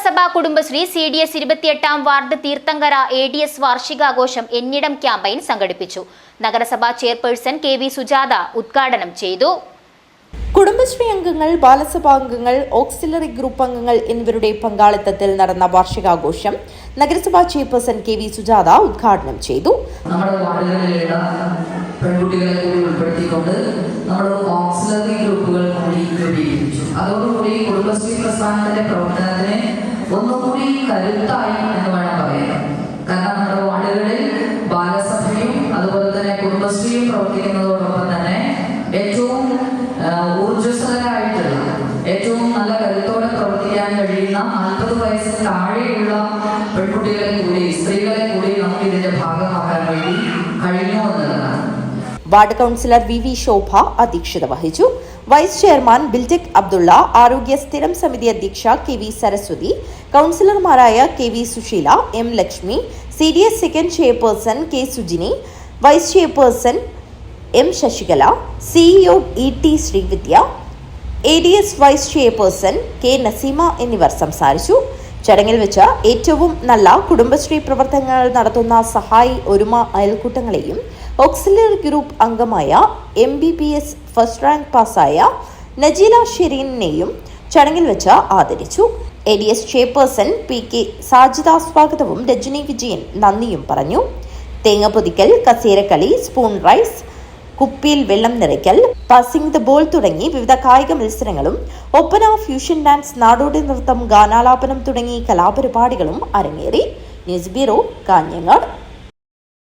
നഗരസഭ Kudumbashree C D S ഇരുപത്തിയെട്ടാം ward Theerthankara A D S വാർഷികാഘോഷം എന്നിടം campaign സംഘടിപ്പിച്ചു. നഗരസഭാ ചെയർപേഴ്സൺ കെ വി സുജാത ഉദ്ഘാടനം ചെയ്തു. കുടുംബശ്രീ അംഗങ്ങൾ ബാലസഭാ അംഗങ്ങൾ ഓക്സിലറി ഗ്രൂപ്പ് അംഗങ്ങൾ എന്നിവരുടെ പങ്കാളിത്തത്തിൽ നടന്ന വാർഷികാഘോഷം നഗരസഭാ ചെയർപേഴ്സൺ കെ വി സുജാത ഉദ്ഘാടനം ചെയ്തു. നമ്മുടെ വാർഡുകളിലുള്ള പെൺകുട്ടികളെ കൂടി ഉൾപ്പെടുത്തിക്കൊണ്ട് നമ്മൾ ഓക്സിലറി ഗ്രൂപ്പുകൾ കൂടി രൂപീകരിച്ചു. അതോടുകൂടി കുടുംബശ്രീ പ്രസ്ഥാനത്തിന്റെ പ്രവർത്തനത്തിന് കുടുംബശ്രീയും പ്രവർത്തിക്കുന്നതോടൊപ്പം തന്നെ ഏറ്റവും ഊർജസ്വരായിട്ടുള്ള ഏറ്റവും നല്ല കരുത്തോടെ പ്രവർത്തിക്കാൻ കഴിയുന്ന നാൽപ്പത് വയസ്സിന് താഴെയുള്ള പെൺകുട്ടികളെ കൂടി സ്ത്രീകളെ കൂടി നമുക്ക് ഇതിന്റെ ഭാഗമാക്കാൻ വേണ്ടി കഴിഞ്ഞു എന്നുള്ളതാണ്. Ward councillor V V Shobha അധ്യക്ഷത വഹിച്ചു. വൈസ് ചെയർമാൻ ബിൽടെക് അബ്ദുള്ള ആരോഗ്യ സ്ഥിരം സമിതി അധ്യക്ഷ കെ വി സരസ്വതി കൗൺസിലർമാരായ K V Susheela M Lakshmi C D S second chairperson K Sujini vice chairperson M Sasikala CEO E T Sreevidya A D S vice chairperson K Naseema എന്നിവർ സംസാരിച്ചു. ചടങ്ങിൽ വെച്ച് ഏറ്റവും നല്ല കുടുംബശ്രീ പ്രവർത്തനങ്ങൾ നടത്തുന്ന സഹായി ഒരുമ അയൽക്കൂട്ടങ്ങളെയും ഓക്സിലറി ഗ്രൂപ്പ് അംഗമായ M B B S first rank പാസ്സായ നജീല ഷെരീനെയും ചടങ്ങിൽ വെച്ച് ആദരിച്ചു. A D S chairperson P K Sajida സ്വാഗതവും രജനി വിജയൻ നന്ദിയും പറഞ്ഞു. തേങ്ങ പൊതിക്കൽ കസേരക്കളി സ്പൂൺ റൈസ് കുപ്പിയിൽ വെള്ളം നിറയ്ക്കൽ പാസിംഗ് ദ ബോൾ തുടങ്ങി വിവിധ കായിക മത്സരങ്ങളും ഒപ്പന ഫ്യൂഷൻ ഡാൻസ് നാടോടി നൃത്തം ഗാനാലാപനം തുടങ്ങി കലാപരിപാടികളും അരങ്ങേറി. News bureau Kanhangad.